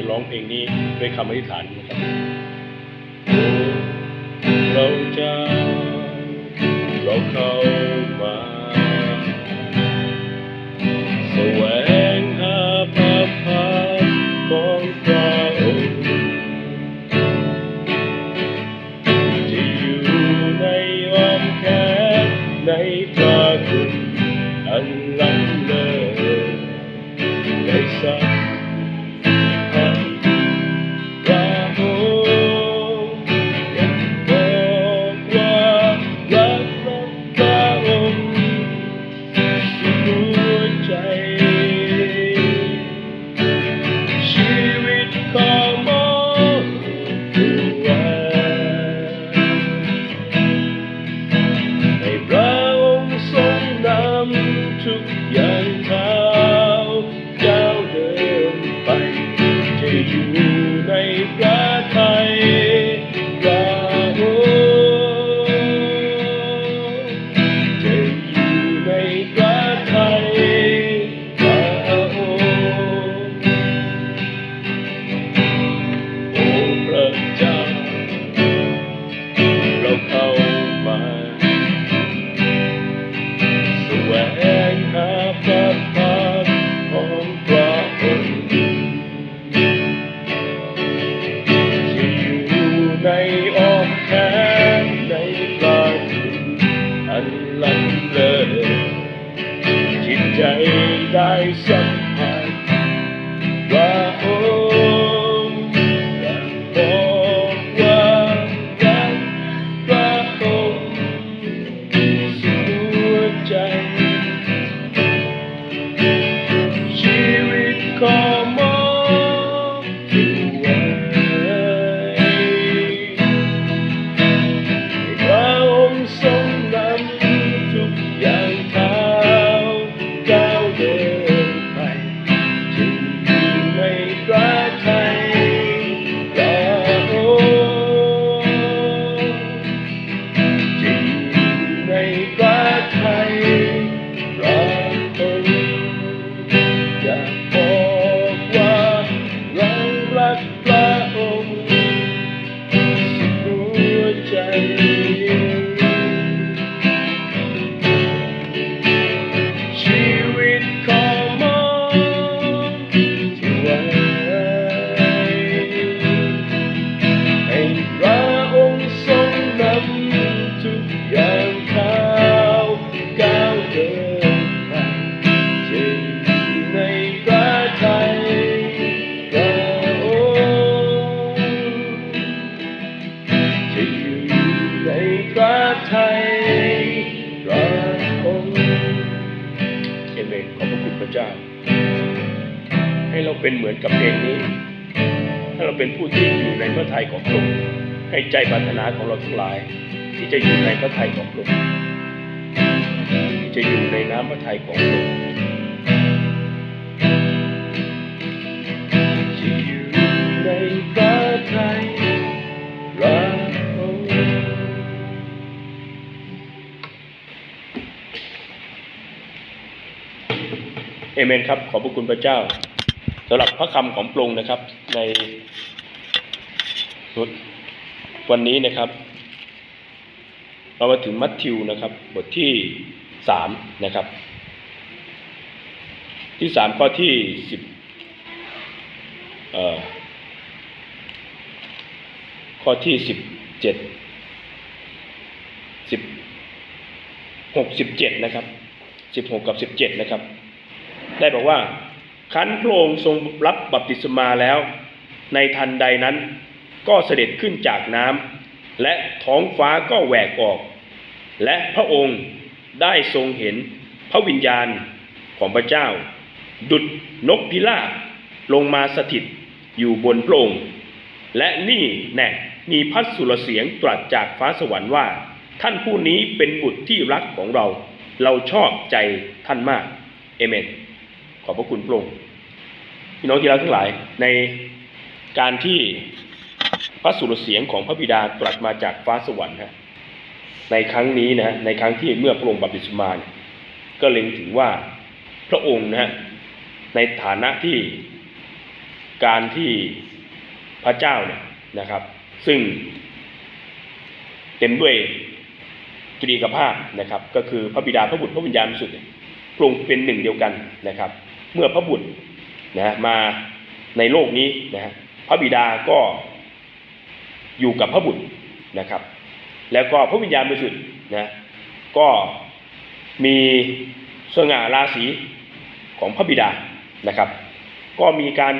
จะร้องเพลงนี้ด้วยคำอธิษฐานนะครับเราจะ ที่จะอยู่ในพระทัยของพระองค์ที่จะอยู่ในน้ำพระทัยของพระองค์จะอยู่ในพระทัยพระองค์เอเมนครับ ขอบพระคุณพระเจ้าสำหรับพระคำของพระองค์นะครับในวันนี้นะครับ เรามาถึงมัทธิวนะครับบทที่สามนะครับ ที่สามข้อที่สิบเอ่อข้อที่สิบเจ็ดสิบหกสิบเจ็ดนะครับสิบหกกับสิบเจ็ดนะครับ ได้บอกว่าขันพระองค์ทรงรับบัพติศมาแล้ว ในทันใดนั้นก็เสด็จขึ้นจากน้ำและท้องฟ้าก็แหวกออก และพระองค์ได้ทรงเห็นพระวิญญาณของพระเจ้า ดุดนกพิราบลงมาสถิตอยู่บนพระองค์ และนี่แน่มีพัดสุรเสียงตรัสจากฟ้าสวรรค์ว่า ท่านผู้นี้เป็นบุตรที่รักของเรา เราชอบใจท่านมากเอเมน ขอบพระคุณพระองค์พี่น้องที่รักทั้งหลายในการที่พระสุรเสียงของพระบิดาตรัสมาจากฟ้าสวรรค์ฮะ ในครั้งนี้นะฮะในครั้งที่เมื่อพระองค์บัพติศมาเนี่ยก็เล็งถึงว่าพระองค์นะฮะในฐานะที่การที่พระเจ้าเนี่ยนะครับ ซึ่งเต็มด้วยตรีกภาพนะครับ ก็คือพระบิดาพระบุตรพระวิญญาณบริสุทธิ์เนี่ยปรุงเป็นหนึ่งเดียวกันนะครับ เมื่อพระบุตรนะฮะมาในโลกนี้นะฮะพระบิดาก็อยู่กับพระบุตรนะครับ แล้วก็พระวิญญาณบริสุทธิ์นะก็มีสง่าราศีของพระบิดานะครับ ก็มีการ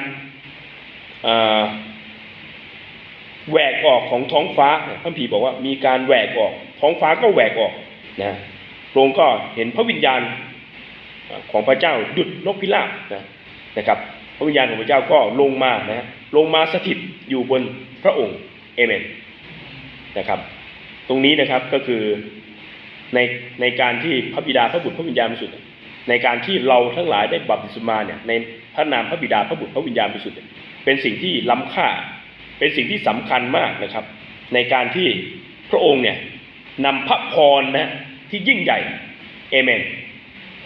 แหวกออกของท้องฟ้าเนี่ยพระผีบอกว่ามีการแหวกออกท้องฟ้าก็แหวกออกนะพระองค์ก็เห็นพระวิญญาณของพระเจ้าหยุดนกพิราบนะนะครับ พระวิญญาณของพระเจ้าก็ลงมานะลงมาสถิตอยู่บนพระองค์เอเมนนะครับ ตรงนี้นะครับก็คือในในการที่พระบิดาพระบุตรพระวิญญาณบริสุทธิ์ในการที่เราทั้งหลายได้บัพติศมาเนี่ยในพระนามพระบิดาพระบุตรพระวิญญาณบริสุทธิ์เป็นสิ่งที่ล้ำค่า เป็นสิ่งที่สำคัญมากนะครับ ในการที่พระองค์เนี่ยนำพระพรนะที่ยิ่งใหญ่เอเมน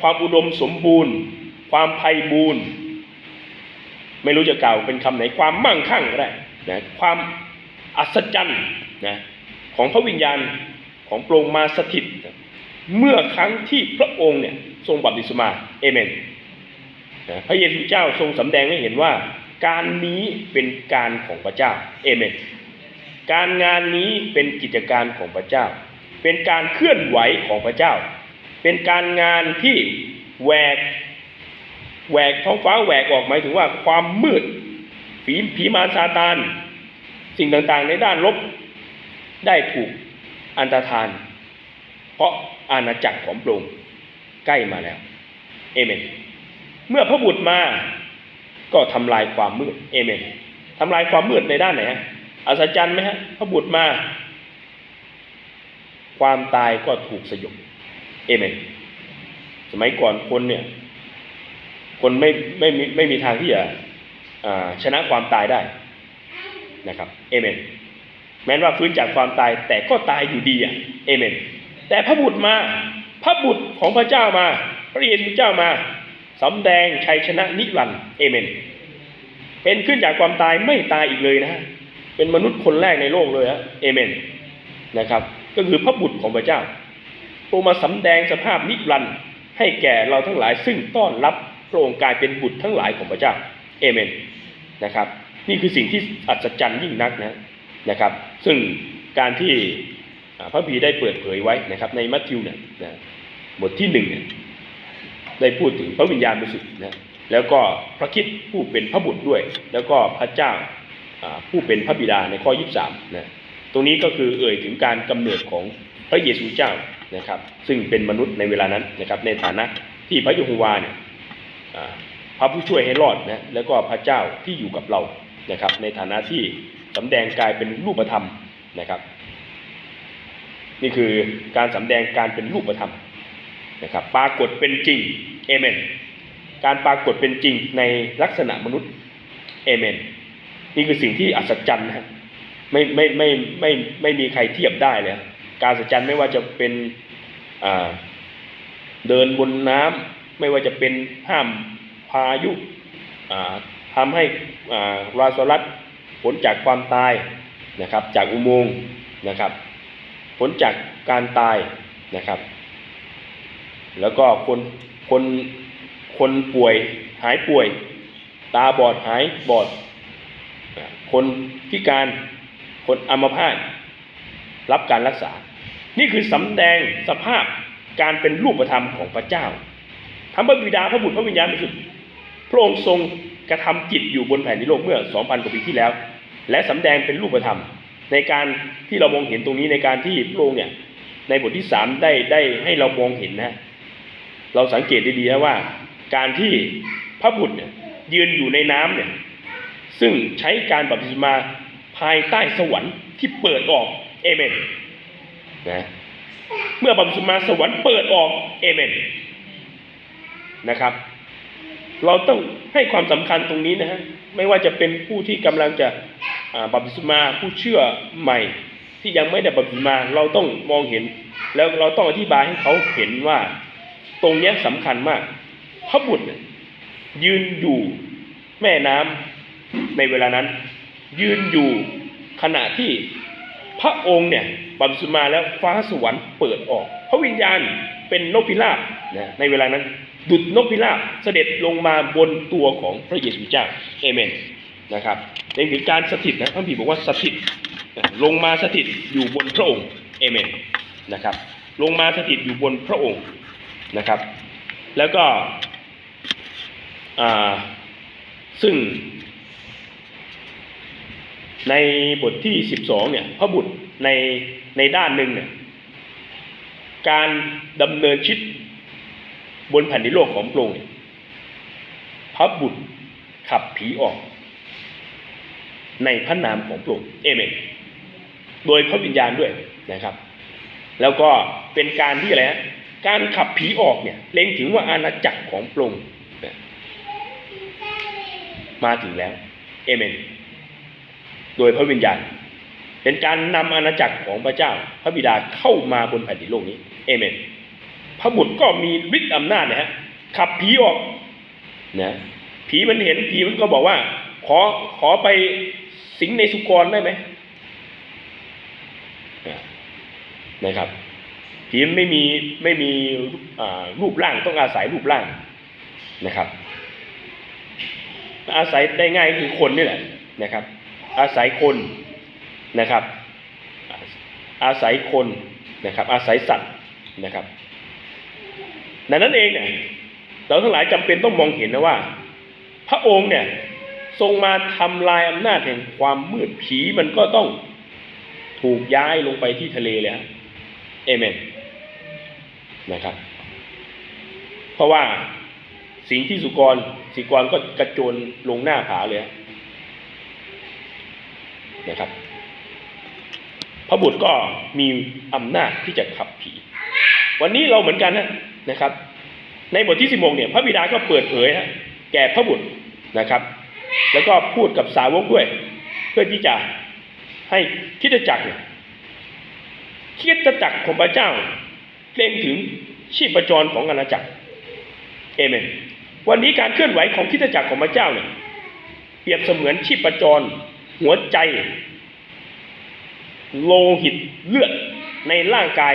ความอุดมสมบูรณ์ ความไพบูรณ์ ไม่รู้จะกล่าวเป็นคำไหนความมั่งคั่งก็ได้นะความอัศจรรย์นะ ของพระวิญญาณของพรงมาสถิต เมื่อครั้งที่พระองค์เนี่ยทรงบัพติศมาเอเมนพระเยซูเจ้าทรงสำแดงให้เห็นว่า การนี้เป็นการของพระเจ้าเอเมนการงานนี้เป็นกิจการของพระเจ้า เป็นการเคลื่อนไหวของพระเจ้า เป็นการงานที่แหวกแหวกท้องฟ้าแหวกออกหมายถึงว่าความมืดผีผีมารซาตาน สิ่งต่างๆในด้านลบ ได้ถูกอันตรธาน เพราะอาณาจักรของพระองค์ใกล้มาแล้วเอเมน เมื่อพระบุตรมาก็ทำลายความมืดเอเมนทำลายความมืดในด้านไหนฮะอัศจรรย์ไหมฮะพระบุตรมา ความตายก็ถูกสยบเอเมน สมัยก่อนคนเนี่ย คนไม่ไม่มีไม่มีทางที่จะชนะความตายได้นะครับเอเมน แม้ว่าฟื้นจากความตายแต่ก็ตายอยู่ดีอะเอเมน แต่พระบุตรมา พระบุตรของพระเจ้ามา พระเยซูเจ้ามาสำแดงชัยชนะนิรันดร์เอเมน เป็นขึ้นจากความตายไม่ตายอีกเลยนะ เป็นมนุษย์คนแรกในโลกเลยฮะเอเมนนะครับ ก็คือพระบุตรของพระเจ้าพรงมาสำแดงสภาพนิรันดร์ให้แก่เราทั้งหลายซึ่งต้อนรับพระองค์กายเป็นบุตรทั้งหลายของพระเจ้าเอเมนนะครับ นี่คือสิ่งที่อัศจรรย์ยิ่งนักนะ นะครับ ซึ่งการที่พระบีได้เปิดเผยไว้นะครับ ในมัทธิวเนี่ยนะบทที่หนึ่งเนี่ยได้พูดถึงพระวิญญาณบริสุทธิ์นะแล้วก็พระคิดผู้เป็นพระบุตรด้วย แล้วก็พระเจ้าผู้เป็นพระบิดาในข้อ 23นะตรงนี้ก็คือเอ่ยถึงการกำเนิดของพระเยซูเจ้านะครับ ซึ่งเป็นมนุษย์ในเวลานั้นนะครับ ในฐานะที่พระยโฮวาเนี่ยพระผู้ช่วยให้รอดนะแล้วก็พระเจ้าที่อยู่กับเรานะครับ ในฐานะที่ สำแดงกายเป็นรูปธรรมนะครับ นี่คือการสำแดงการเป็นรูปธรรมนะครับปรากฏเป็นจริงเอเมนการปรากฏเป็นจริงในลักษณะมนุษย์เอเมนนี่คือสิ่งที่อัศจรรย์นะไม่ไม่ไม่ไม่ไม่มีใครเทียบได้เลยการอัศจรรย์ไม่ว่าจะเป็นเดินบนน้ำไม่ว่าจะเป็นห้ามพายุอ่าทำให้อ่าราสลัด ผลจากความตายนะครับจากอุโมงค์นะครับ ผลจากการตายนะครับ แล้วก็คนคนคนป่วยหายป่วย ตาบอดหายบอด คนพิการคนอัมพาตรับการรักษา นี่คือสำแดงสภาพการเป็นรูปธรรมของพระเจ้าทั้งพระบิดาพระบุตรพระวิญญาณบริสุทธิ์พระองค์ทรงกระทำจิตอยู่บนแผ่นดินโลกเมื่อ 2,000 กว่าปีที่แล้ว และสำแดงเป็นรูปธรรม ในการที่เรามองเห็นตรงนี้ในการที่พระองค์เนี่ยในบทที่สามได้ได้ให้เรามองเห็นนะ เราสังเกตดีๆนะว่า การที่พระบุตรเนี่ยยืนอยู่ในน้ำเนี่ยซึ่งใช้การบัพติศมาภายใต้สวรรค์ที่เปิดออกเอเมนนะเมื่อบัพติศมาสวรรค์เปิดออกเอเมนนะครับ เราต้องให้ความสำคัญตรงนี้นะฮะไม่ว่าจะเป็นผู้ที่กำลังจะบัพติศมาผู้เชื่อใหม่ ที่ยังไม่ได้บัพติศมาเราต้องมองเห็น แล้วเราต้องอธิบายให้เขาเห็นว่า ตรงนี้ยสำคัญมากพระบุตรยืนอยู่แม่น้ในเวลานั้น ยืนอยู่ขณะที่พระองค์เนี่ยบัพติศมาแล้วฟ้าสวรรค์เปิดออก พระวิญญาณเป็นนกพิราบในเวลานั้น ดุดนกพิราบเสด็จลงมาบนตัวของพระเยซูเจ้าเอเมนนะครับนี่คือการสถิตนะพระบีบอกว่าสถิตลงมาสถิตอยู่บนพระองค์เอเมนนะครับลงมาสถิตอยู่บนพระองค์นะครับ แล้วก็ซึ่ง ในบทที่สิบสองเนี่ยพระบุตรในในด้านหนึ่งเนี่ยการดำเนินชีวิต บนแผ่นดินโลกของพรงเนี่ยพระบุตรขับผีออก ในพระนามของพรงเอเมนโดยพระวิญญาณด้วยนะครับ แล้วก็เป็นการที่อะไรฮะการขับผีออกเนี่ยเล็งถึงว่าอาณาจักรของพรงมาถึงแล้วเอเมนโดยพระวิญญาณเป็นการนำอาณาจักรของพระเจ้า พระบิดาเข้ามาบนแผ่นดินโลกนี้ เอเมน พระบุตรก็มีฤทธิ์อำนาจนะฮะขับผีออกนะผีมันเห็นผีมันก็บอกว่า ขอขอไปสิงในสุกรได้ไหมนะครับผีมันไม่มีไม่มีรูปร่างต้องอาศัยรูปร่างนะครับ อาศัยได้ง่ายคือคนนี่แหละนะครับ อาศัยคนนะครับ อาศัยคนนะครับ อาศัยสัตว์นะครับ ดังนั้นเองเนี่ยเราทั้งหลายจำเป็นต้องมองเห็นนะว่า พระองค์เนี่ยทรงมาทำลายอำนาจแห่งความมืดผีมันก็ต้องถูกย้ายลงไปที่ทะเลเลยฮะเอเมนนะครับ เพราะว่าสิ่งที่สุกรสิกรก็กระโจนลงหน้าผาเลยฮะนะครับ พระบุตรก็มีอำนาจที่จะขับผี วันนี้เราเหมือนกันนะ นะครับ ในบทที่สิบโมงเนี่ยพระบิดาก็เปิดเผยฮะแก่พระบุตรนะครับ แล้วก็พูดกับสาวกด้วย เพื่อที่จะให้คิดจักรเนี่ยคิดจักรของพระเจ้าเล็งถึงชีพจรของอาณาจักรเอเมนวันนี้การเคลื่อนไหวของคิดจักรของพระเจ้าเนี่ยเปรียบเสมือนชีพจร หัวใจ โลหิตเลือดในร่างกาย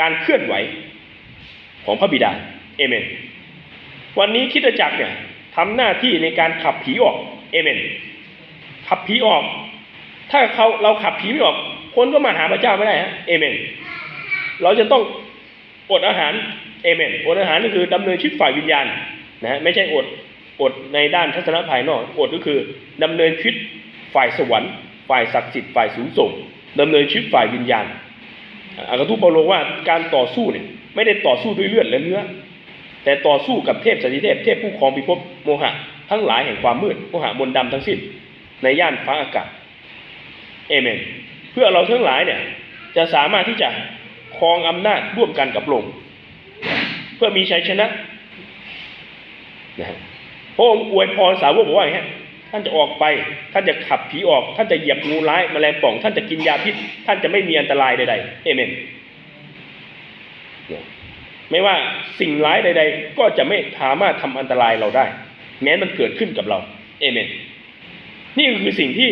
การเคลื่อนไหว ของพระบิดาเอเมน วันนี้คิดจักรเนี่ยทำหน้าที่ในการขับผีออกเอเมน ขับผีออก ถ้าเขาเราขับผีไม่ออก คนก็มาหาพระเจ้าไม่ได้ฮะเอเมน เราจะต้องอดอาหารเอเมน อดอาหารก็คือดำเนินชีวิตฝ่ายวิญญาณนะฮะไม่ใช่อดอดในด้านทัศนภายนอก อดก็คือดำเนินชีวิตฝ่ายสวรรค์ ฝ่ายศักดิ์สิทธิ์ฝ่ายสูงส่งดำเนินชีวิตฝ่ายวิญญาณอากาตุเปาโลว่าการต่อสู้เนี่ย ไม่ได้ต่อสู้ด้วยเลือดและเนื้อ แต่ต่อสู้กับเทพสถิเทพ เทพผู้ครองพิภพโมหะ ทั้งหลายแห่งความมืดโมหะมนต์ดำทั้งสิ้น ในย่านฟ้าอากาศเอเมน เพื่อเราทั้งหลายเนี่ยจะสามารถที่จะครองอำนาจร่วมกันกับลงเพื่อมีชัยชนะนะพระองค์อวยพรสาวกบอกว่าอย่างนี้ท่านจะออกไปท่านจะขับผีออก ท่านจะเหยียบงูร้ายแมลงป่อง ท่านจะกินยาพิษ ท่านจะไม่มีอันตรายใดๆเอเมน ไม่ว่าสิ่งร้ายใด ๆ ก็จะไม่สามารถทำอันตรายเราได้ แม้มันเกิดขึ้นกับเรา เอเมน นี่คือสิ่งที่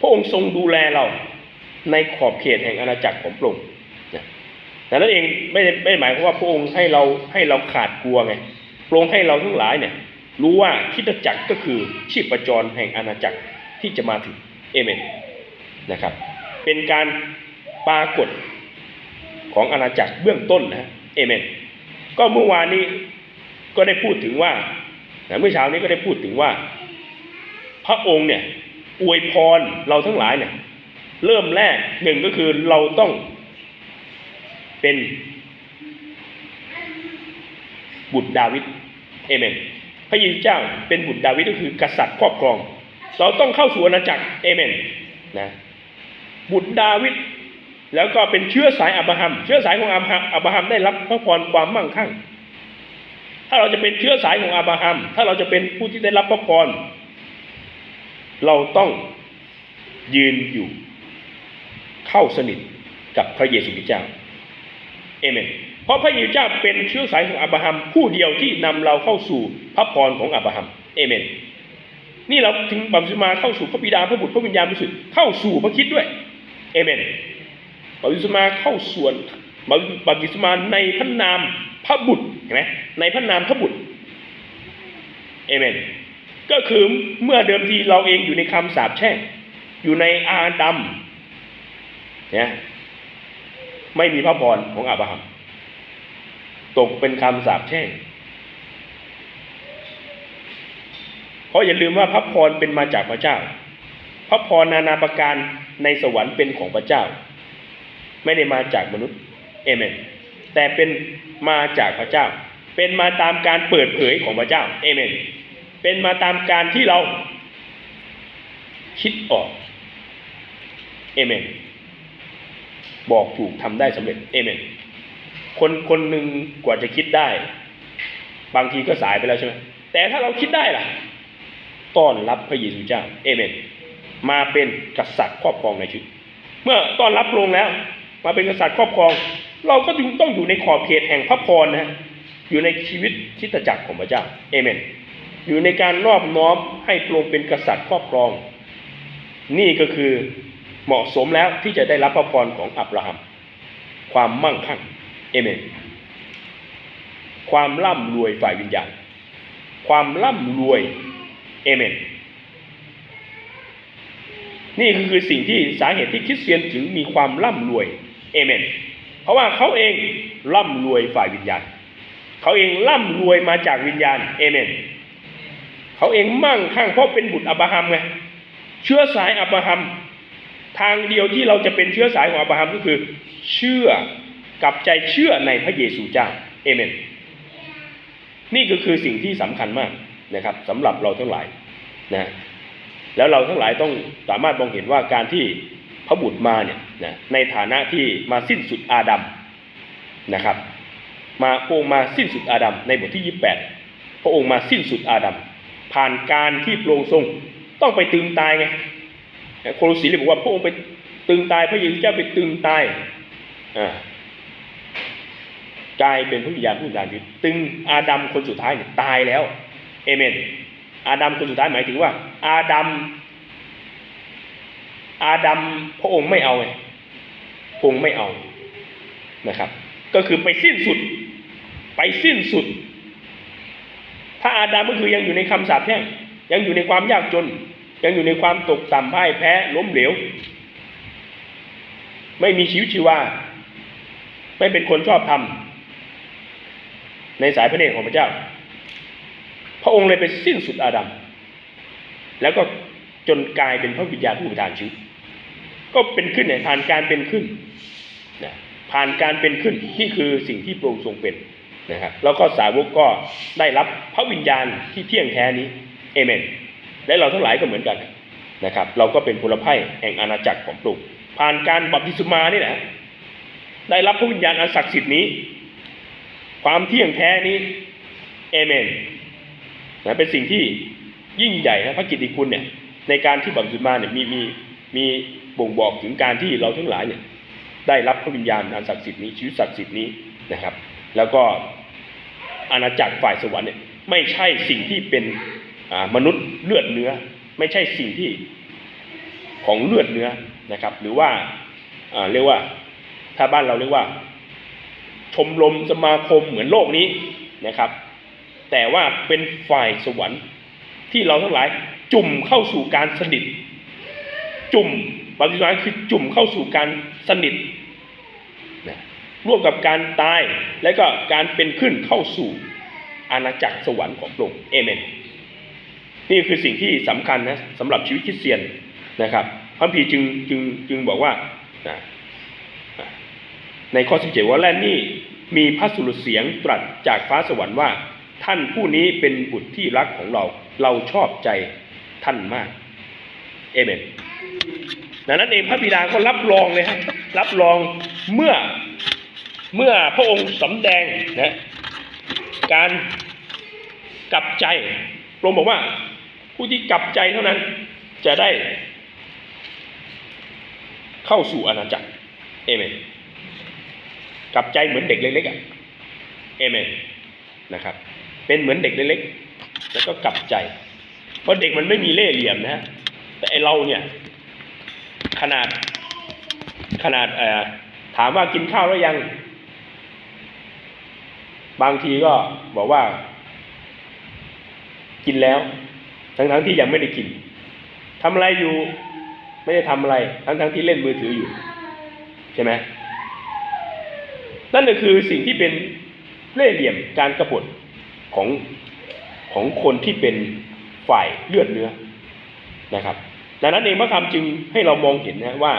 พระองค์ทรงดูแลเราในขอบเขตแห่งอาณาจักรของพระองค์นะแต่นั้นเองไม่ไม่หมายความว่าพระองค์ให้เราให้เราขาดกลัวไงพระองค์ให้เราทั้งหลายเนี่ย รู้ว่าคิดจักรก็คือชีพจรแห่งอาณาจักรที่จะมาถึงเอเมนนะครับ เป็นการปรากฏของอาณาจักรเบื้องต้นนะ เอเมน ก็เมื่อวานนี้ก็ได้พูดถึงว่าเมื่อเช้านี้ก็ได้พูดถึงว่า พระองค์เนี่ยอวยพรเราทั้งหลายเนี่ย เริ่มแรกหนึ่งก็คือเราต้องเป็นบุตรดาวิดเอเมน พระเยซูเจ้าเป็นบุตรดาวิดก็คือกษัตริย์ครอบครอง เราต้องเข้าสู่อาณาจักรเอเมนนะบุตรดาวิด แล้วก็เป็นเชื้อสายอับราฮัม เชื้อสายของอับราฮัมได้รับพระพรความมั่งคั่ง ถ้าเราจะเป็นเชื้อสายของอับราฮัม ถ้าเราจะเป็นผู้ที่ได้รับพระพร เราต้องยืนอยู่ เข้าสนิทกับพระเยซูคริสต์เจ้า เอเมน เพราะพระเยซูเจ้าเป็นเชื้อสายของอับราฮัม ผู้เดียวที่นำเราเข้าสู่พระพรของอับราฮัม เอเมน นี่เราถึงบัพติศมาเข้าสู่พระบิดาพระบุตรพระวิญญาณบริสุทธิ์เข้าสู่พระคิดด้วย เอเมน บัพติศมาเข้าส่วนบัพติศมาในพระนามพระบุตรนไหมในพระนามพระบุตรเอเมนก็คือเมื่อเดิมทีเราเองอยู่ในคำสาปแช่งอยู่ในอาดัมเนี่ยไม่มีพระพรของอับราฮัมตกเป็นคำสาปแช่งเพราะอย่าลืมว่าพระพรเป็นมาจากพระเจ้า พระพรนานาประการในสวรรค์เป็นของพระเจ้า ไม่ได้มาจากมนุษย์เอเมนแต่เป็นมาจากพระเจ้า เป็นมาตามการเปิดเผยของพระเจ้าเอเมนเป็นมาตามการที่เราคิดออกเอเมนบอกถูกทำได้สำเร็จเอเมนคนคนหนึ่งกว่าจะคิดได้ บางทีก็สายไปแล้วใช่ไหมแต่ถ้าเราคิดได้ล่ะต้อนรับพระเยซูเจ้าเอเมนมาเป็นกษัตริย์ครอบครองในชีวิตเมื่อต้อนรับลงแล้ว มาเป็นกษัตริย์ครอบครอง เราก็จึงต้องอยู่ในขอบเขตแห่งพระพรนะฮะอยู่ในชีวิตชิตจักรของพระเจ้าเอเมน อยู่ในการนอบน้อมให้พระองค์เป็นกษัตริย์ครอบครอง นี่ก็คือเหมาะสมแล้วที่จะได้รับพระพรของอับราฮัม ความมั่งคั่งเอเมน ความร่ำรวยฝ่ายวิญญาณ ความร่ำรวยเอเมนนี่คือสิ่งที่สาเหตุที่คริสเตียนถึงมีความร่ำรวย เอเมนเพราะว่าเขาเองร่ำรวยฝ่ายวิญญาณ เขาเองร่ำรวยมาจากวิญญาณเอเมนเขาเองมั่งคั่งเพราะเป็นบุตรอับราฮัมไงเชื้อสายอับราฮัมทางเดียวที่เราจะเป็นเชื้อสายของอับราฮัมก็คือ เชื่อกับใจเชื่อในพระเยซูเจ้าเอเมนนี่ก็คือสิ่งที่สำคัญมากนะครับสำหรับเราทั้งหลายนะแล้วเราทั้งหลายต้องสามารถมองเห็นว่าการที่ พระบุตรมาเนี่ยนะในฐานะที่มาสิ้นสุดอาดัมนะครับ มาพระองค์มาสิ้นสุดอาดัมในบทที่ยี่แปดพระองค์มาสิ้นสุดอาดัมผ่านการที่พระองทรงต้องไปตึงตายไงโคโลสีเลยบอกว่าพระองค์ไปตึงตายพระเยซูเจ้าไปตึงตายอ่ากลายเป็นพระวิญญาณผู้วิญญาณชีวิตตึงอาดัมคนสุดท้ายเนี่ยตายแล้วเอเมน อาดัมคนสุดท้ายหมายถึงว่า อาดัม อาดัมพระองค์ไม่เอาไงพระองค์ไม่เอานะครับ ก็คือไปสิ้นสุด ไปสิ้นสุด ถ้าอาดัมก็คือยังอยู่ในคำสาปแช่งยังอยู่ในความยากจน ยังอยู่ในความตกต่ำพ่ายแพ้ล้มเหลว ไม่มีชีวิตชีวา ไม่เป็นคนชอบธรรมในสายพระเนตรของพระเจ้า พระองค์เลยไปสิ้นสุดอาดัมแล้วก็จนกลายเป็นพระวิญญาณผู้ประทานชีวิต ก็เป็นขึ้นเนี่ยผ่านการเป็นขึ้นนะผ่านการเป็นขึ้นนี่คือสิ่งที่พระองค์ทรงเป็นนะครับแล้วก็สาวกก็ได้รับพระวิญญาณที่เที่ยงแท้นี้เอเมน และเราทั้งหลายก็เหมือนกันนะครับ เราก็เป็นพลไพ่แห่งอาณาจักรของพระองค์ผ่านการบัพติศมานี่แหละได้รับพระวิญญาณอันศักดิ์สิทธิ์นี้ ความเที่ยงแท้นี้เอเมนนะเป็นสิ่งที่ยิ่งใหญ่นะพระกิตติคุณเนี่ยในการที่บัพติศมาเนี่ยมีมีมี บ่งบอกถึงการที่เราทั้งหลายเนี่ยได้รับพระวิญญาณอันศักดิ์สิทธิ์นี้ชีวิตศักดิ์สิทธิ์นี้นะครับ แล้วก็อาณาจักรฝ่ายสวรรค์เนี่ยไม่ใช่สิ่งที่เป็นมนุษย์เลือดเนื้อ ไม่ใช่สิ่งที่ของเลือดเนื้อนะครับ หรือว่าเรียกว่าถ้าบ้านเราเรียกว่า ชมรมสมาคมเหมือนโลกนี้นะครับ แต่ว่าเป็นฝ่ายสวรรค์ที่เราทั้งหลายจุ่มเข้าสู่การสนิทจุ่ม ปฏิบัติคือจุ่มเข้าสู่การสนิทนะร่วมกับการตายและก็การเป็นขึ้นเข้าสู่อาณาจักรสวรรค์ของพระองค์เอเมน นี่คือสิ่งที่สำคัญนะสำหรับชีวิตคริสเตียนนะครับพระพีจึงจึงจึงบอกว่านะในข้อ 17 ว่าและนี่มีพระสุรเสียงตรัสจากฟ้าสวรรค์ว่า ท่านผู้นี้เป็นบุตรที่รักของเรา เราชอบใจท่านมาก เอเมน ดังนั้นเองพระบิดาก็รับรองเลยครับรับรองเมื่อเมื่อพระองค์สำแดงนะการกลับใจพระองค์บอกว่าผู้ที่กลับใจเท่านั้นจะได้เข้าสู่อาณาจักรเอเมนกลับใจเหมือนเด็กเล็กๆอะเอเมนนะครับ เป็นเหมือนเด็กเล็กๆแล้วก็กลับใจ เพราะเด็กมันไม่มีเล่ห์เหลี่ยมนะฮะแต่ไอเราเนี่ย ขนาด ขนาดเอ่อถามว่ากินข้าวแล้วยัง บางทีก็บอกว่า กินแล้ว ทั้งทั้งๆที่ยังไม่ได้กินทำอะไรอยู่ไม่ได้ทำอะไร ทั้งทั้งๆที่เล่นมือถืออยู่ ใช่ไหมนั่นก็คือสิ่งที่เป็นเล่ห์เหลี่ยมการกระบฏของของคนที่เป็นฝ่ายเลือดเนื้อนะครับ ดังนั้นเองพระคำจึงให้เรามองเห็นนะว่า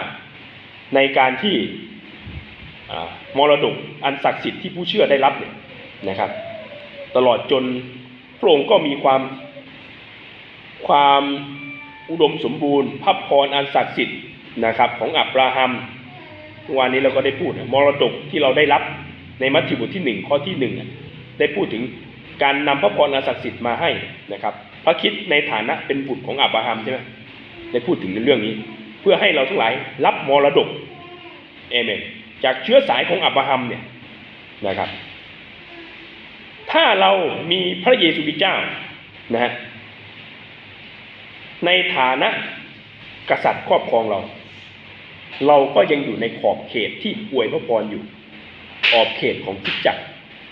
ในการที่มรดกอันศักดิ์สิทธิ์ที่ผู้เชื่อได้รับเนี่ยนะครับ ตลอดจนพระองค์ก็มีความความอุดมสมบูรณ์พระพรอันศักดิ์สิทธิ์นะครับ ของอับราฮัมเมื่อวานนี้เราก็ได้พูดมรดกที่เราได้รับในมัทธิวบทที่หนึ่งข้อที่หนึ่งได้พูดถึงการนำพระพรอันศักดิ์สิทธิ์มาให้นะครับ พระคิดในฐานะเป็นบุตรของอับราฮัมใช่ไหม ได้พูดถึงในเรื่องนี้ เพื่อให้เราทั้งหลายรับมรดกเอเมนจากเชื้อสายของอับราฮัมเนี่ยนะครับ ถ้าเรามีพระเยซูคริสต์เจ้านะฮะในฐานะกษัตริย์ครอบครองเรา เราก็ยังอยู่ในขอบเขตที่อวยพระพรอยู่ขอบเขตของคิดจักร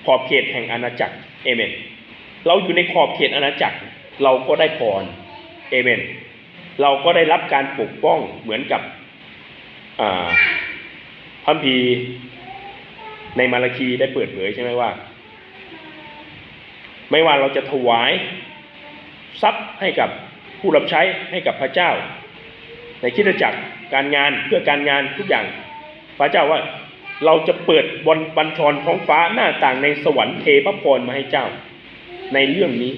ขอบเขตแห่งอาณาจักรเอเมน เราอยู่ในขอบเขตอาณาจักร เราก็ได้พรเอเมน เราก็ได้รับการปกป้องเหมือนกับอ่าพระคัมภีในมาราคีได้เปิดเผยใช่ไหมว่า ไม่ว่าเราจะถวายทรัพย์ให้กับผู้รับใช้ให้กับพระเจ้า ในคิดจักรการงานเพื่อการงานทุกอย่าง พระเจ้าว่าเราจะเปิดบนบัญชรท้องฟ้าหน้าต่างในสวรรค์เทพระพรมาให้เจ้า ในเรื่องนี้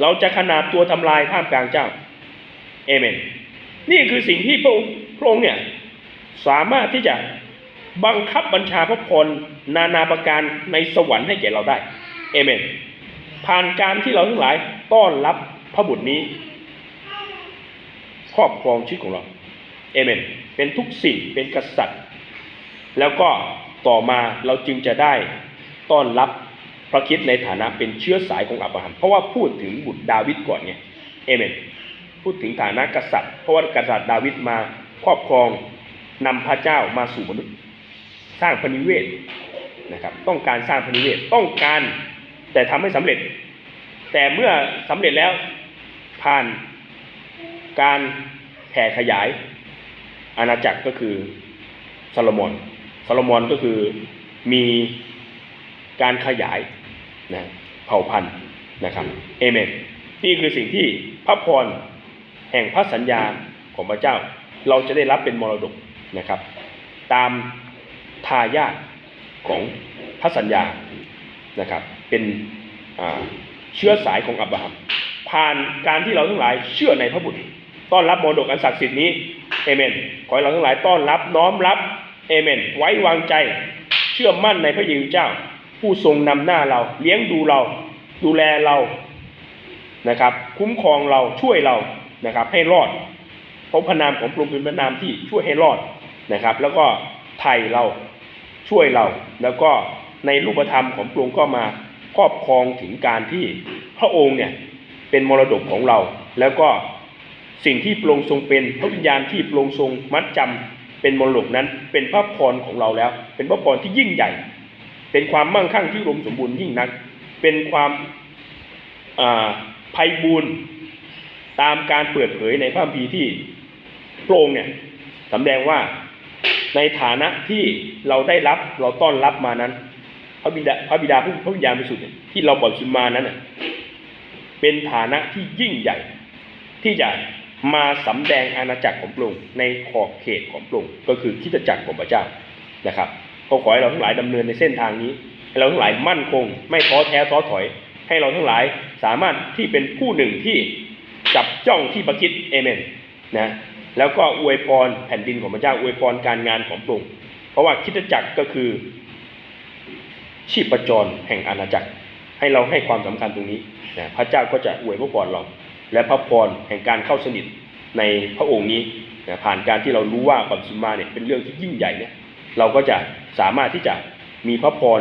เราจะขนาบตัวทำลายท่ามกลางเจ้า เอเมน นี่คือสิ่งที่พระองค์พระองค์เนี่ยสามารถที่จะบังคับบัญชาพระพรนานาประการในสวรรค์ให้แก่เราได้ เอเมน ผ่านการที่เราทั้งหลายต้อนรับพระบุตรนี้ ครอบครองชีวิตของเรา เอเมน เป็นทุกสิ่งเป็นกษัตริย์ แล้วก็ต่อมาเราจึงจะได้ต้อนรับพระคิดในฐานะเป็นเชื้อสายของอับราฮัม เพราะว่าพูดถึงบุตรดาวิดก่อนไง เอเมน พูดถึงฐานะกษัตริย์ เพราะว่ากษัตริย์ดาวิดมาครอบครองนำพระเจ้ามาสู่มนุษย์ สร้างพนิเวศนะครับ ต้องการสร้างพนิเวศต้องการแต่ทำไม่สำเร็จ แต่เมื่อสำเร็จแล้วผ่านการแผ่ขยายอาณาจักรก็คือซาโลมอนซาโลมอนก็คือมีการขยายนะเผ่าพันธุ์นะครับเอเมนนี่คือสิ่งที่พระพร แห่งพระสัญญาของพระเจ้า เราจะได้รับเป็นมรดกนะครับ ตามทายาทของพระสัญญานะครับ เป็นเชื้อสายของอับราฮัมผ่านการที่เราทั้งหลายเชื่อในพระบุตรต้อนรับมรดกอันศักดิ์สิทธิ์นี้เอเมนขอให้เราทั้งหลายต้อนรับน้อมรับเอเมน ไว้วางใจเชื่อมั่นในพระเยซูเจ้า ผู้ทรงนำหน้าเรา เลี้ยงดูเรา ดูแลเรานะครับ คุ้มครองเราช่วยเรา นะครับ ให้รอดเพราะพระนามของพระองค์เป็นพระนามที่ช่วยให้รอดนะครับ แล้วก็ไถ่เราช่วยเรา แล้วก็ในรูปธรรมของพระองค์ก็มาครอบครองถึงการที่พระองค์เนี่ยเป็นมรดกของเรา แล้วก็สิ่งที่พระองค์ทรงเป็นพระวิญญาณที่พระองค์ทรงมัดจำเป็นมรดกนั้น เป็นพระพรของเราแล้ว เป็นพระพรที่ยิ่งใหญ่ เป็นความมั่งคั่งที่รวมสมบูรณ์ยิ่งนัก เป็นความอ่าไพบูรณ์ ตามการเปิดเผยในพระคัมภีที่พระองค์เนี่ยสำแดงว่าในฐานะที่เราได้รับเราต้อนรับมานั้น พระบิดาพระบิดาผู้พระวิญญาณบริสุทธิ์ที่เราบอกชิมมานั้นเป็นฐานะที่ยิ่งใหญ่ ที่จะมาสำแดงอาณาจักรของพระองค์ในขอบเขตของพระองค์ก็คือคิตจักรของพระเจ้านะครับก็ขอให้เราทั้งหลายดำเนินในเส้นทางนี้ให้เราทั้งหลายมั่นคง ไม่ท้อแท้ท้อถอย ให้เราทั้งหลายสามารถที่เป็นผู้หนึ่งที่ จับจ้องที่ประคิดเอเมนนะแล้วก็อวยพรแผ่นดินของพระเจ้าอวยพรการงานของพระองค์เพราะว่าคริสตจักรก็คือชีพจรแห่งอาณาจักร ให้เราให้ความสำคัญตรงนี้นะพระเจ้าก็จะอวยพระพรเรา และพระพรแห่งการเข้าสนิทในพระองค์นี้นะผ่านการที่เรารู้ว่าบัพติมาเนี่ยเป็นเรื่องที่ยิ่งใหญ่เนี่ยเราก็จะสามารถที่จะมีพระพร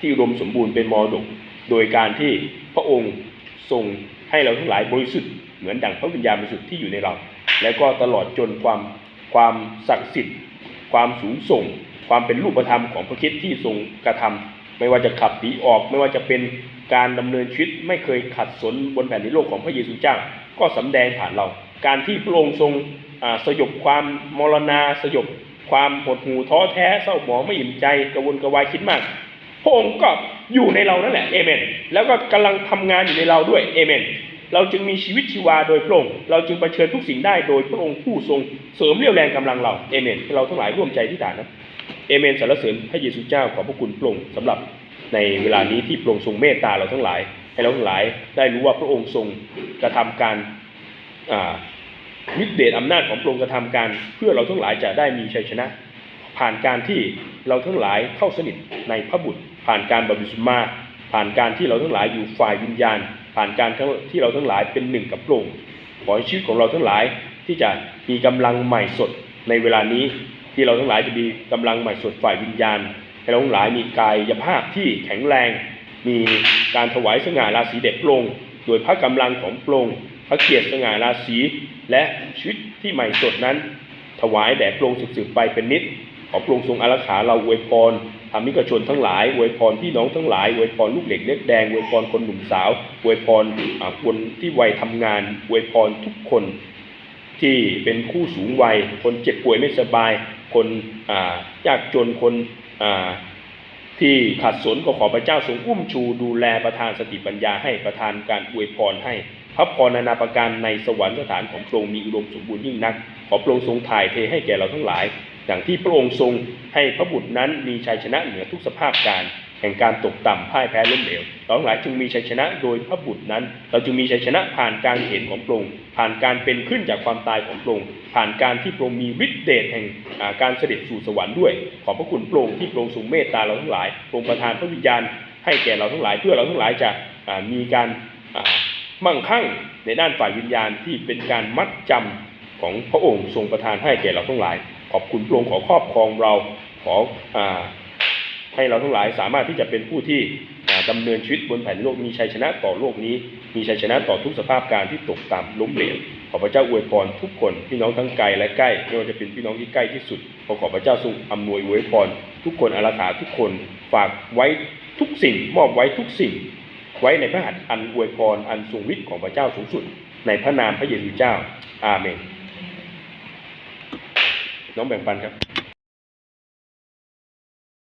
ที่อุดมสมบูรณ์เป็นมรดก โดยการที่พระองค์ทรง ให้เราทั้งหลายบริสุทธิ์เหมือนดั่งพระวิญญาณบริสุทธิ์ที่อยู่ในเรา แล้วก็ตลอดจนความความศักดิ์สิทธิ์ ความสูงส่ง ความเป็นรูปธรรมของพระคิดที่ทรงกระทำไม่ว่าจะขับผีออก ไม่ว่าจะเป็นการดำเนินชีวิตไม่เคยขัดสนบนแผ่นดินโลกของพระเยซูเจ้า ก็สำแดงผ่านเรา การที่พระองค์ทรงสยบความมรณาสยบความหดหู่ท้อแท้เศร้าหมองไม่อิ่มใจกระวนกระวายคิดมากพระองค์ก็ อยู่ในเรานั่นแหละเอเมนแล้วก็กำลังทำงานอยู่ในเราด้วยเอเมนเราจึงมีชีวิตชีวาโดยพระองค์เราจึงเผชิญทุกสิ่งได้โดยพระองค์ผู้ทรงเสริมเรี่ยวแรงกำลังเราเอเมนเราทั้งหลายร่วมใจที่ฐานนะเอเมนสรรเสริญพระเยซูเจ้าขอบพระคุณพระองค์สำหรับในเวลานี้ที่พระองค์ทรงเมตตาเราทั้งหลาย ให้เราทั้งหลายได้รู้ว่าพระองค์ทรงกระทำการฤทธิเดชอำนาจของพระองค์กระทำการ เพื่อเราทั้งหลายจะได้มีชัยชนะ ผ่านการที่เราทั้งหลายเข้าสนิทในพระบุตร ผ่านการบัพติศมาผ่านการที่เราทั้งหลายอยู่ฝ่ายวิญญาณ ผ่านการที่เราทั้งหลายเป็นหนึ่งกับพระองค์ขอให้ชีวิตของเราทั้งหลายที่จะมีกำลังใหม่สดในเวลานี้ที่เราทั้งหลายจะมีกำลังใหม่สดฝ่ายวิญญาณให้เราทั้งหลายมีกายภาพที่แข็งแรง มีการถวายสง่าราศีเด็ดพระองค์โดยพระกำลังของพระองค์พระเกียรติสง่าราศีและชีวิตที่ใหม่สดนั้น ถวายแด่พระองค์สืบๆไปเป็นนิด ขอพระองค์ทรงอารักขาเราอวยพรธรรมิกชนทั้งหลายอวยพรพี่น้องทั้งหลายอวยพรลูกเด็กเล็กแดงอวยพรคนหนุ่มสาวอวยพรคนที่วัยทำงานอวยพรทุกคนที่เป็นผู้สูงวัย คนเจ็บป่วยไม่สบาย คนยากจนคนที่ขัดสนก็ขอพระเจ้าทรงอุ้มชูดูแลประทานสติปัญญาให้ประทานการอวยพรให้พระพรนานาประการในสวรรคสถานของพระองค์มีอุดมสมบูรณ์ยิ่งนัก ขอพระองค์ทรงถ่ายเทให้แก่เราทั้งหลาย อย่างที่พระองค์ทรงให้พระบุตรนั้นมีชัยชนะเหนือทุกสภาพการแห่งการตกต่ำพ่ายแพ้ล้มเหลวเราทั้งหลายจึงมีชัยชนะโดยพระบุตรนั้น เราจึงมีชัยชนะผ่านการเห็นของพระองค์ผ่านการเป็นขึ้นจากความตายของพระองค์ผ่านการที่พระองค์มีฤทธิเดชแห่งาการเสด็จสู่สวรรค์ด้วย ขอพระคุณพระองค์ที่พระองค์ทรงเมตตาเราทั้งหลายทรงประทานพระวิญญาณให้แก่เราทั้งหลายเพื่อเราทั้งหลายจะมีการามั่งคั่งในด้านฝ่ายวิญญาณที่เป็นการมัดจำของพระองค์ทรงประทานให้แก่เราทั้งหลาย ขอบคุณพระองค์ขอครอบครองเราขออให้เราทั้งหลายสามารถที่จะเป็นผู้ที่อ่าดำเนินชีวิตบนแผ่นโลกมีชัยชนะต่อโลกนี้ มีชัยชนะต่อทุกสภาพการที่ตกต่ำล้มเหลวขอพระเจ้าอวยพรทุกคนพี่น้องทั้งไกลและใกล้ไม่ว่าจะเป็นพี่น้องที่ใกล้ที่สุดขอขอพระเจ้าทรงอำนวยอวยพรทุกคนอาราธาทุกคนฝากไว้ทุกสิ่งมอบไว้ทุกสิ่ง ไว้ในพระหัตถ์อันอวยพรอันทรงฤทธิ์ของพระเจ้าสูงสุด ในพระนามพระเยซูเจ้า อาเมน น้องแบ่งปันครับ